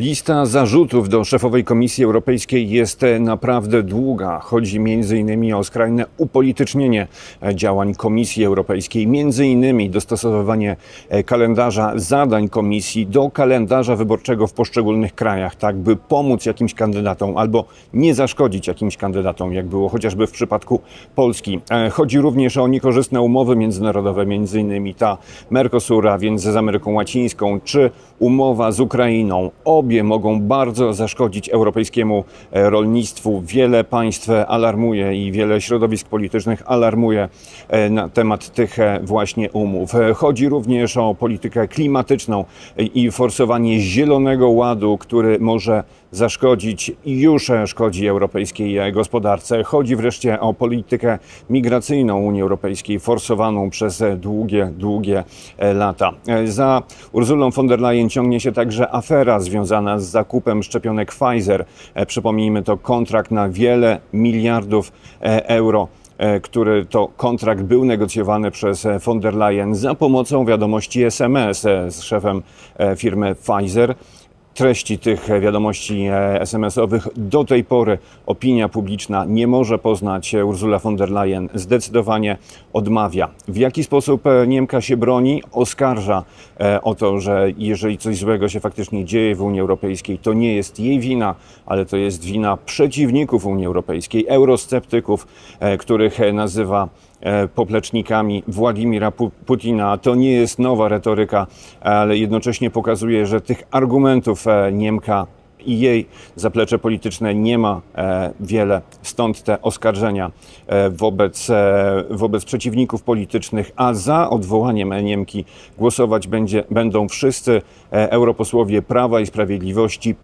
Lista zarzutów do szefowej Komisji Europejskiej jest naprawdę długa. Chodzi m.in. o skrajne upolitycznienie działań Komisji Europejskiej, m.in. dostosowywanie kalendarza zadań Komisji do kalendarza wyborczego w poszczególnych krajach, tak by pomóc jakimś kandydatom albo nie zaszkodzić jakimś kandydatom, jak było chociażby w przypadku Polski. E, Chodzi również o niekorzystne umowy międzynarodowe, m.in. ta Mercosura, więc z Ameryką Łacińską, czy umowa z Ukrainą. Mogą bardzo zaszkodzić europejskiemu e, rolnictwu. Wiele państw alarmuje i wiele środowisk politycznych alarmuje e, na temat tych e, właśnie umów. E, Chodzi również o politykę klimatyczną e, i forsowanie zielonego ładu, który może zaszkodzić i już e, szkodzi europejskiej e, gospodarce. Chodzi wreszcie o politykę migracyjną Unii Europejskiej, forsowaną przez e, długie, długie e, lata. E, Za Urzulą von der Leyen ciągnie się także afera związana z zakupem szczepionek Pfizer. E, Przypomnijmy, to kontrakt na wiele miliardów e, euro e, który to kontrakt był negocjowany przez von der Leyen za pomocą wiadomości SMS z szefem firmy Pfizer. Treści tych wiadomości e, SMS-owych do tej pory opinia publiczna nie może poznać. E, Ursula von der Leyen zdecydowanie odmawia. W jaki sposób e, Niemka się broni? Oskarża o to, że jeżeli coś złego się faktycznie dzieje w Unii Europejskiej, to nie jest jej wina, ale to jest wina przeciwników Unii Europejskiej, eurosceptyków, których nazywa poplecznikami Władimira Pu- Putina. To nie jest nowa retoryka, ale jednocześnie pokazuje, że tych argumentów e, Niemka i jej zaplecze polityczne nie ma e, wiele. Stąd te oskarżenia e, wobec, e, wobec przeciwników politycznych, a za odwołaniem Niemki głosować będzie, będą wszyscy e, europosłowie Prawa i Sprawiedliwości